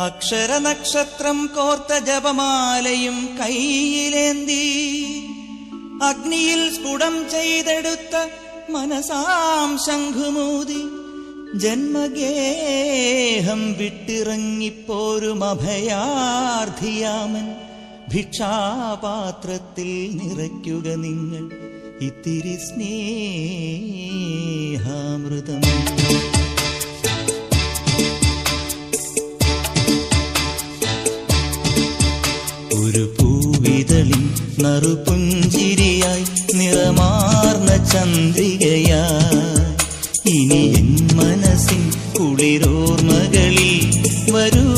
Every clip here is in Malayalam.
അക്ഷരനക്ഷത്രം കോർത്ത ജപമാലയും കൈയിലേന്തി അഗ്നിയിൽ സ്ഫുടം ചെയ്തെടുത്ത മനസാം ശംഖുമൂതി. ജന്മഗേഹം വിട്ടിറങ്ങിപ്പോരും അഭയാർത്ഥിയാമൻ. ഭിക്ഷാപാത്രത്തിൽ നിറയ്ക്കുക നിങ്ങൾ. ഇത്തിരി സ്നേഹാമൃതം. ഒരു പൂവിതളിൽ നറുപുഞ്ചിരിയായി നിറമാർന്ന ചന്ദ്രികയായി. ഇനി എൻ മനസ്സിൻ കുളിരോർമകളിൽ വരൂ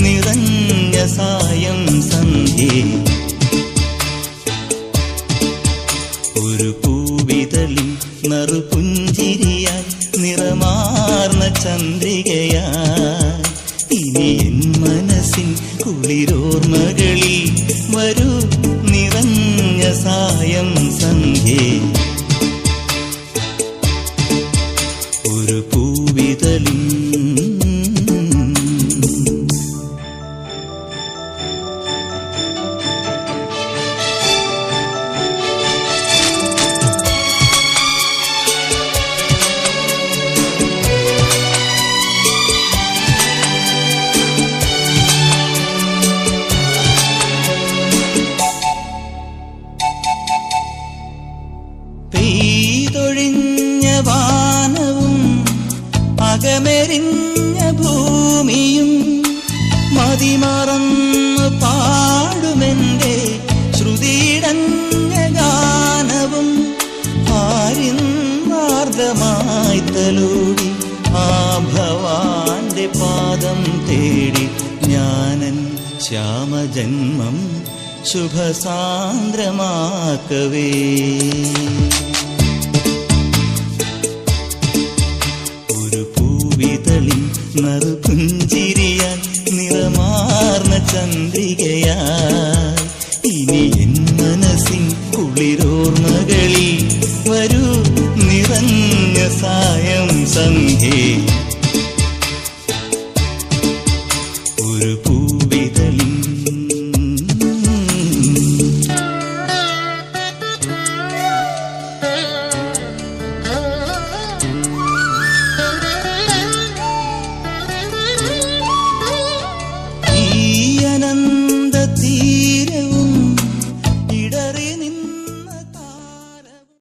നിറഞ്ഞ സായം സന്ധ്യേ. ഒരു പൂവിതളിൽ നറുപുഞ്ചിരിയായി നിറമാർന്ന ചന്ദ്രികയായി. ഇനി എൻ മനസ്സിൻ കുളിരോർമകളിൽ വരൂ നിറഞ്ഞ സായം സന്ധ്യേ ഒരു പൂവിതളിൽ പെയ്തൊഴിഞ്ഞ വാനവും അകമെരിഞ്ഞ ഭൂമിയും മതിമറന്ന് പാടുമെന്റെ ശ്രുതിയിടഞ്ഞ ഗാനവും ആരിന്നാർദ്ദമായി തലൂടി ആ ഭവാന്റെ പാദം തേടി ഞാനൻ ശ്യാമജന്മം ശുഭസാന്ദ്രമാക്കവേ. ഒരു പൂവിതളി നറുപുഞ്ചിരിയാൽ നിറമാർന്ന ചന്ദ്രികയാ ഇനി എൻ മനസ്സിൻ കുളിരോർമകളിൽ വരൂ നിറഞ്ഞ സായം സന്ധ്യേ